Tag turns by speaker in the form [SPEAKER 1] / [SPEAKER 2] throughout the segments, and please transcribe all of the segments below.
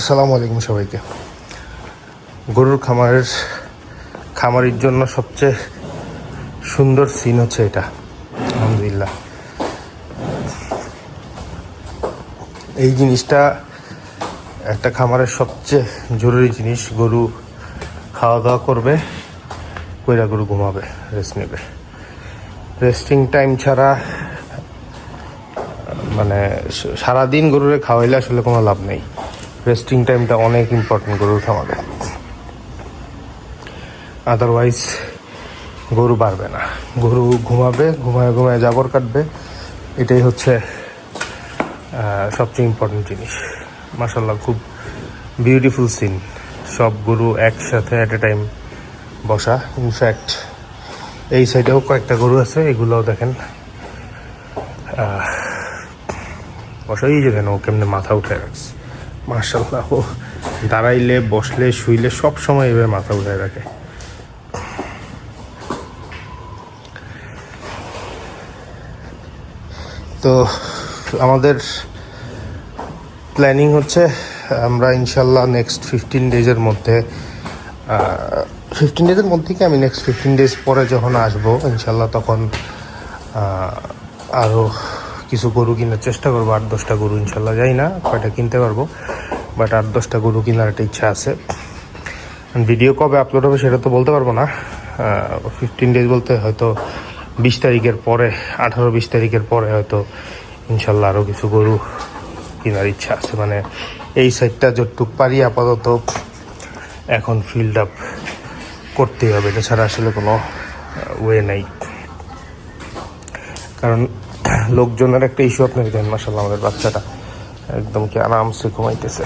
[SPEAKER 1] আসসালামু আলাইকুম সবাইকে। গরুর খামারের খামারির জন্য সবচেয়ে সুন্দর সিন হচ্ছে এটা। আলহামদুলিল্লাহ। এই জিনিসটা একটা খামারের সবচেয়ে জরুরি জিনিস, গরু খাওয়া দাওয়া করবে, কইরা গরু ঘুমাবে রেস্ট নেবে। রেস্টিং টাইম ছাড়া মানে সারাদিন গরুরে খাওয়াইলে আসলে কোনো লাভ নেই। রেস্টিং টাইমটা অনেক ইম্পর্টেন্ট গরুর খামারে। আদারওয়াইজ গরু বাড়বে না। গরু ঘুমাবে, ঘুমায় ঘুমায় জাবর কাটবে। এটাই হচ্ছে সবচেয়ে ইম্পর্টেন্ট জিনিস। মাসাল্লাহ খুব বিউটিফুল সিন সব গরু একসাথে অ্যাট এ টাইম বসা। ইনফ্যাক্ট এই সাইডেও কয়েকটা গরু আছে, এগুলোও দেখেন বসাই যে ও কেমনে মাথা উঠে রাখছে। মার্শাল্লাহ দাঁড়াইলে, বসলে, শুইলে সব সময় এভাবে মাথা উঠে রাখে। তো আমাদের প্ল্যানিং হচ্ছে, আমরা ইনশাল্লাহ নেক্সট ফিফটিন ডেজের মধ্যে ফিফটিন ডেজের মধ্যে কি আমি নেক্সট ফিফটিন ডেজ পরে যখন আসব, ইনশাল্লাহ তখন আরও কিছু গরু কেনার চেষ্টা করব, আট দশটা গরু ইনশাল্লাহ যাই না কয়টা কিনতে পারব বাট আট দশটা গরু কেনার একটা ইচ্ছা আছে। ভিডিও কবে আপলোড হবে সেটা তো বলতে পারব না। ফিফটিন ডেজ বলতে হয়তো বিশ তারিখের পরে, আঠারো বিশ তারিখের পরে হয়তো ইনশাল্লাহ আরও কিছু গরু কেনার ইচ্ছা আছে। মানে এই সাইডটা যতটুক পারি আপাতত এখন ফিল্ড আপ করতেই হবে, এটা ছাড়া আসলে কোনো ওয়ে নাই। কারণ লোকজনের একটা ইস্যু আপনি দেন মাসাল্লাহ আমাদের বাচ্চাটা একদম কি আরামসে ঘুমাইতেছে।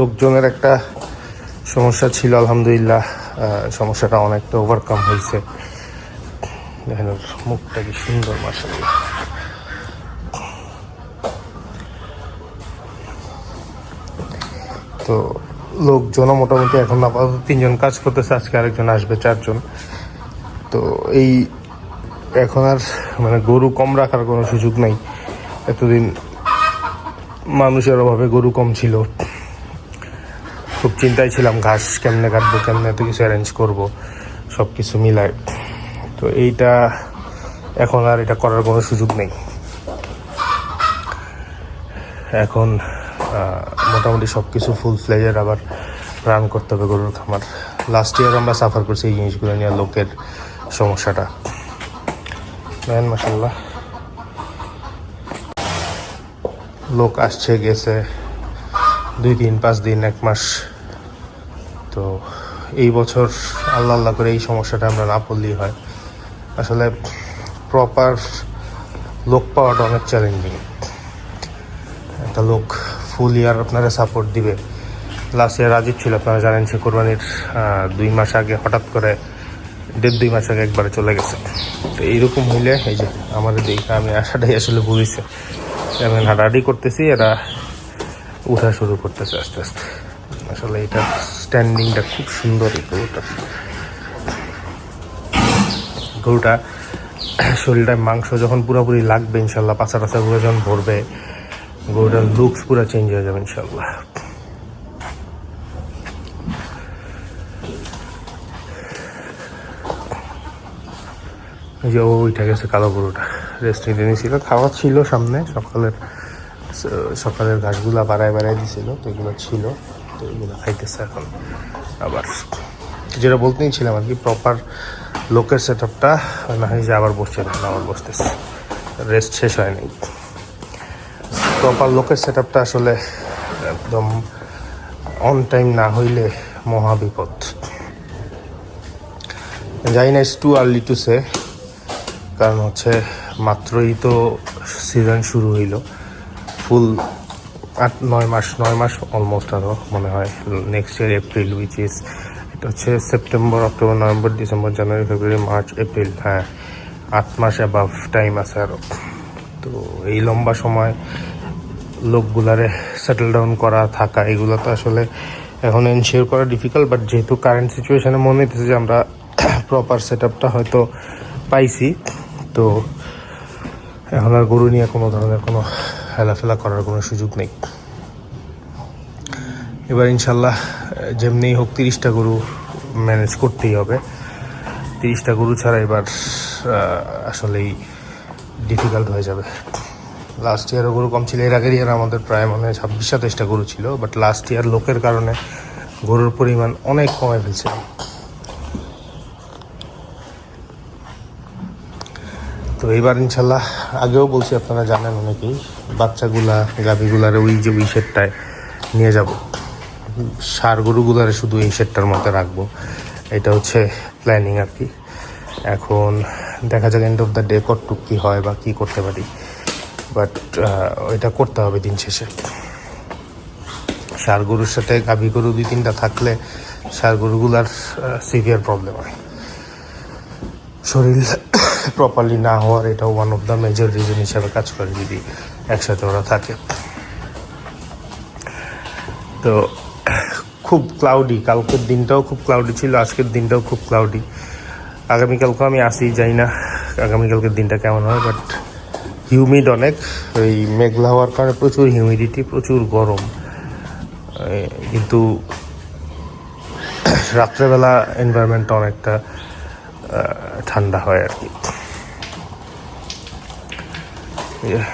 [SPEAKER 1] লোকজনের একটা সমস্যা ছিল, আলহামদুলিল্লাহ সমস্যাটা অনেকটা ওভারকাম হয়েছে। দেখেন মুখটা কি সুন্দর মাসাল্লাহ তো লোকজনও মোটামুটি এখন আপাতত তিনজন কাজ করতেছে, আজকে আরেকজন আসবে, চারজন। তো এই এখন আর মানে গরু কম রাখার কোনো সুযোগ নাই। এতদিন মানুষের অভাবে গরু কম ছিল। খুব চিন্তায় ছিলাম ঘাস কেমনে কাটবো, কেমনে এত কিছু অ্যারেঞ্জ করব সব কিছু মিলায়। তো এইটা এখন আর এটা করার কোনো সুযোগ নেই। এখন মোটামুটি সব কিছু ফুল ফ্লেজের আবার রান করতে হবে গরুর খামার। লাস্ট ইয়ার আমরা সাফার করছি এই জিনিসগুলো নিয়ে, লোকের সমস্যাটা। ম্যান মাসাল্লাহ লোক আসছে, গেছে দুই দিন পাঁচ দিন, এক মাস। তো এই বছর আল্লাহ আল্লাহ করে এই সমস্যাটা আমরা না পড়লেই হয়। আসলে প্রপার লোক পাওয়াটা অনেক চ্যালেঞ্জিং একটা লোক ফুল ইয়ার আপনারা সাপোর্ট দিবে। লাস্ট ইয়ার রাজীব ছিল, আপনারা জানেন সে কোরবানির দুই মাস আগে হঠাৎ করে, দেড় দুই মাস আগে একবারে চলে গেছে। তো এইরকম হইলে, এই যে আমার দেখে আমি আশাটাই আসলে বুঝেছে আমি হাঁটাহাঁটি করতেছি, এরা উঠা শুরু করতেছে আস্তে আস্তে। আসলে এটা স্ট্যান্ডিংটা খুব সুন্দর এই গরুটা। গরুটা শরীরটায় মাংস যখন পুরোপুরি লাগবে, ইনশাল্লাহ পাঁচা টাচা গুলো যখন ভরবে গরুটার লুকস পুরো চেঞ্জ হয়ে যাবে ইনশাল্লাহ যে ওইটা গেছে কালো গরুটা। রেস্ট নিতে নিয়েছিল খাওয়া ছিল সামনে। সকালের সকালের ঘাসগুলা বাড়ায় বাড়ায় দিছিল। তো এগুলো ছিল। তো এগুলো খাইতেছে এখন। আবার যেটা বলতেই ছিলাম আর কি প্রপার লোকের সেট আপটা না হয় যে আবার বসছে না, আবার বসতেছে। রেস্ট শেষ হয়নি প্রপার লোকের সেট আপটা আসলে একদম অন টাইম না হইলে মহা বিপদ। জানি না it's too early to say কারণ হচ্ছে মাত্রই তো সিজন শুরু হইল। ফুল আট, নয় মাস নয় মাস অলমোস্ট আরও মনে হয় next year April which is এটা হচ্ছে September October November December January February March April হ্যাঁ আট মাস অ্যাবাভ টাইম আছে আরও তো এই লম্বা সময় লোকগুলারে সেটেল ডাউন করা, থাকা, এগুলো তো আসলে এখন এনশিওর করা ডিফিকাল্ট বাট যেহেতু কারেন্ট সিচুয়েশনে মনে হইতেছে যে আমরা প্রপার সেট আপটা হয়তো পাইছি, তো এখন আর গরু নিয়ে কোনো ধরনের কোনো হেলাফেলা করার কোনো সুযোগ নেই। এবার ইনশাল্লাহ যেমনি হোক তিরিশটা গরু ম্যানেজ করতেই হবে। তিরিশটা গরু ছাড়া এবার আসলেই ডিফিকাল্ট হয়ে যাবে। লাস্ট ইয়ারও গরু কম ছিল, এর আগের ইয়ার আমাদের প্রায় মানে ছাব্বিশ সাতাইশটা গরু ছিল বাট লাস্ট ইয়ার লোকের কারণে গরুর পরিমাণ অনেক কমে ফেলছে। তো এবার ইনশাল্লাহ, আগেও বলছি আপনারা জানেন অনেকেই, বাচ্চাগুলা, গাভিগুলার ওই যে ওই শেডটায় নিয়ে যাব। সার গরুগুলারে শুধু এই শেডটার মধ্যে রাখব, এটা হচ্ছে প্ল্যানিং আর কি। এখন দেখা যাক এন্ড অফ দ্য ডে কতটুক কী হয় বা কী করতে পারি। বাট এটা করতে হবে দিন শেষে। সার গরুর সাথে গাভী গরু দুই তিনটা থাকলে সার গরুগুলার সিভিয়ার প্রবলেম হয়। শরীর প্রপারলি না হওয়ার এটা one of the major reason হিসাবে কাজ করে যদি একসাথে ওরা থাকে। তো, খুব ক্লাউডি কালকের দিনটাও খুব ক্লাউডি ছিল, আজকের দিনটাও খুব ক্লাউডি আগামীকালকেও আমি আসি, যাই না, আগামীকালকের দিনটা কেমন হয় বাট হিউমিড অনেক। ওই মেঘলা হওয়ার কারণে প্রচুর হিউমিডিটি প্রচুর গরম। কিন্তু রাত্রেবেলা এনভায়রনমেন্টটা অনেকটা ঠান্ডা হয় আর কি।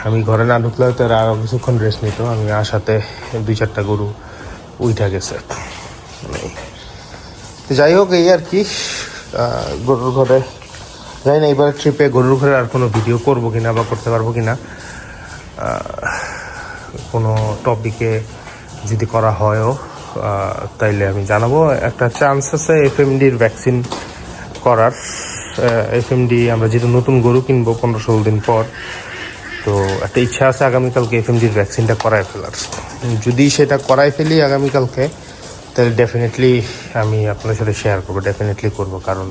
[SPEAKER 1] আমি ঘরে না ঢুকলে হয়তো আরও কিছুক্ষণ রেস্ট নিত। আমি আসাতে দুই চারটা গরু উইঠা গেছে। মানে যাই হোক, এই আর কি। গরুর ঘরে যাই না এবার ট্রিপে গরুর ঘরে আর কোনো ভিডিও করব কিনা বা করতে পারব কিনা কোনো টপিকে যদি করা হয়ও তাইলে আমি জানাব। একটা চান্স আছে এফএমডির ভ্যাকসিন করার। এফএমডি আমরা যেহেতু নতুন গরু কিনবো পনেরো ষোলো দিন পর, তো একটা ইচ্ছা আছে আগামীকালকে এফএমডির ভ্যাকসিনটা করায় ফেলার। যদি সেটা করাই ফেলি আগামীকালকে, তাহলে ডেফিনেটলি আমি আপনার সাথে শেয়ার করব ডেফিনেটলি করব, কারণ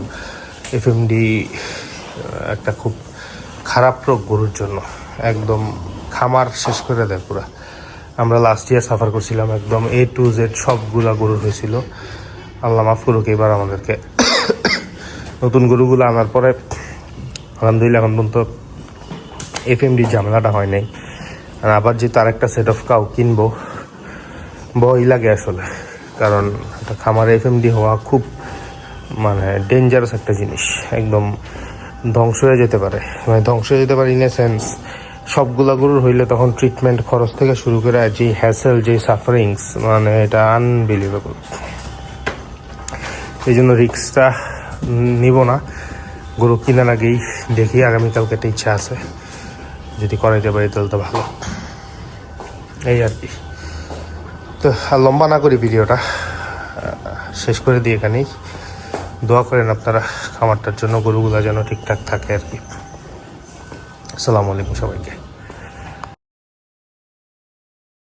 [SPEAKER 1] এফএমডি একটা খুব খারাপ রোগ গরুর জন্য। একদম খামার শেষ করে দেয় পুরা। আমরা লাস্ট ইয়ার সাফার করছিলাম একদম এ টু জেড সবগুলা গরুর হয়েছিল। আল্লাহ মাফ করুক, এবার আমাদেরকে নতুন গরুগুলো আনার পরে আলহামদুলিল্লাহ এখন পর্যন্ত এফএমডি ঝামেলাটা হয় নাই। আর আবার যেহেতু আরেকটা সেট অফ কাউ কিনবো, ভয় লাগে আসলে। কারণ একটা খামারে এফএমডি হওয়া খুব মানে ডেঞ্জারাস একটা জিনিস। একদম ধ্বংস হয়ে যেতে পারে। মানে ধ্বংস হয়ে যেতে পারে ইন এ সেন্স সবগুলা গরুর হইলে তখন ট্রিটমেন্ট খরচ থেকে শুরু করে যে হ্যাসেল যে সাফারিংস মানে এটা আনবিলিভেবল এই জন্য রিক্সটা নিব না। গরু কেনার আগেই দেখি, আগামীকালকে একটা ইচ্ছা আছে। যদি করাইতে পারি, তাহলে তো ভালো। এই আর কি। তো লম্বা না করি ভিডিওটা শেষ করে দিই এখানেই। দোয়া করেন আপনারা খামারটার জন্য গরুগুলা যেন ঠিকঠাক থাকে আর কি। আসসালামু আলাইকুম সবাইকে।